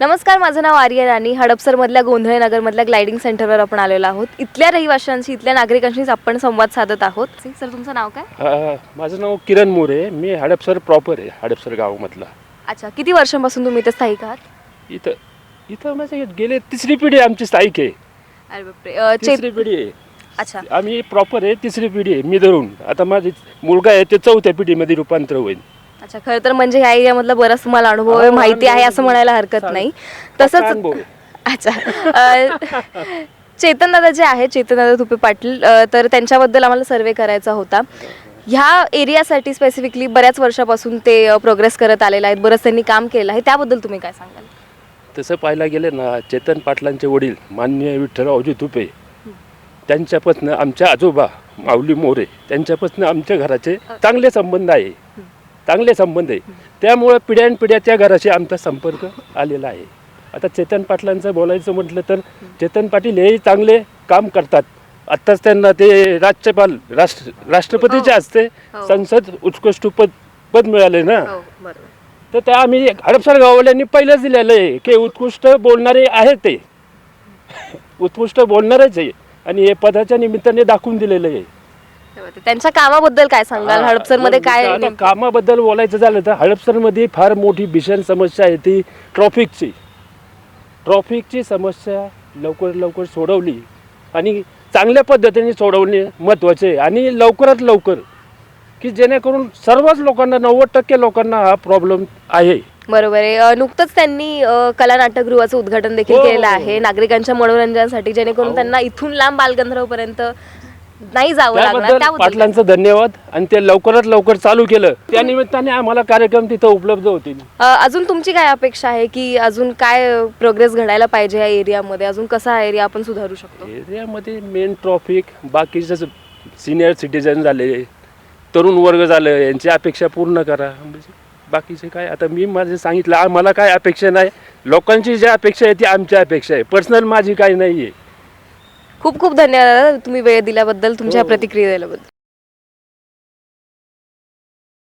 नमस्कार माझं नाव आर्य राणी. हडपसरमधल्या गोंधळे नगरमधल्या ग्लायडिंग सेंटरवर आपण आलेलो आहोत. इथल्या रहिवाशांशी इथल्या नागरिकांशी आपण संवाद साधत आहोत. सर तुमचं नाव काय? अ, माझं नाव किरण मोरे. मी हडपसर प्रॉपर आहे हडपसर गावामधला. अच्छा किती वर्षांपासून तुम्ही इथे स्थायिक आहात? इथं इथं माझे गेले तिसरी पिढी आमची स्थायिक आहे. अरे बापरे. अ, चेत तिसरी पिढी आहे. अच्छा. आम्ही प्रॉपर आहे तिसरी पिढी आहे मी धरून. आता माझी मुलगा आहे ते चौथ्या पिढीमध्ये रूपांतर होईल. अच्छा खरं तर म्हणजे ह्या एरियामधला बराच तुम्हाला अनुभव आहे माहिती आहे असं म्हणायला हरकत. नाही. तसंच अनुभव. अच्छा चेतन दादा जे आहे चेतन दादा तुपे पाटील अ, तर त्यांच्याबद्दल आम्हाला सर्वे करायचा होता. ह्या एरियासाठी स्पेसिफिकली बऱ्याच वर्षापासून ते प्रोग्रेस करत आलेले आहेत बरंच त्यांनी काम केलं आहे. त्याबद्दल तुम्ही काय सांगाल? तसं पाहायला गेलं ना चेतन पाटलांचे वडील मान्य विठ्ठलरावजी तुपे त्यांच्यापासून आमच्या आजोबा माऊली मोरे त्यांच्यापासून आमच्या घराचे चांगले संबंध आहे. चांगले संबंध आहे. त्यामुळं पिढ्यानपिढ्या त्या घराशी आमचा संपर्क आलेला आहे. आता चेतन पाटलांचं बोलायचं म्हटलं तर चेतन पाटील हेही चांगले काम करतात. आत्ताच त्यांना ते राज्यपाल राष्ट्र राष्ट्रपतीचे हो. असते हो. संसद उत्कृष्ट पद पद मिळाले ना. हो तर त्या आम्ही हडपसर गाववाल्यांनी पहिलंच दिलेलं आहे की उत्कृष्ट बोलणारे आहे ते. उत्कृष्ट बोलणारच आहे. आणि हे पदाच्या निमित्ताने दाखवून दिलेलं आहे. त्यांच्या कामाबद्दल काय सांगाल? हडपसरमध्ये काय कामाबद्दल बोलायचं झालं तर हडपसरमध्ये फार मोठी भीषण समस्या आहे ती ट्रॉफिकची. ट्रॉफिकची समस्या लवकर लवकर सोडवली आणि चांगल्या पद्धतीने सोडवणे महत्त्वाचे आहे. आणि लवकरात लवकर की जेणेकरून सर्वच लोकांना नव्वद टक्के लोकांना हा प्रॉब्लेम आहे. बरोबर आहे. अ, नुकतंच त्यांनी अ, कला नाट्यगृहाचं उद्घाटन देखील हो. केलेलं आहे. नागरिकांच्या मनोरंजनासाठी जेणेकरून हो. त्यांना इथून लांब बालगंधर्व पर्यंत नाही जावं लागणार त्याबद्दल त्याबद्दल पाटलांचं धन्यवाद. आणि ते लवकरात लवकर चालू केलं. त्या निमित्ताने आम्हाला कार्यक्रम तिथं उपलब्ध होतील. अ, अजून तुमची काय अपेक्षा आहे की अजून काय प्रोग्रेस घडायला पाहिजे या एरियामध्ये अजून कसा हा एरिया आपण सुधारू शकतो? एरियामध्ये मेन ट्रॉफिक बाकीचे सिनियर सिटीजन झाले तरुण वर्ग झालं यांची अपेक्षा पूर्ण करा. म्हणजे बाकीचे काय? आता मी माझे सांगितलं आम्हाला काय अपेक्षा नाही. लोकांची जी अपेक्षा आहे ती आमची अपेक्षा आहे. पर्सनल माझी काही नाही आहे खूप खूप धन्यवाद तुम्ही वेळ दिल्याबद्दल तुमच्या हो. प्रतिक्रिया दिल्याबद्दल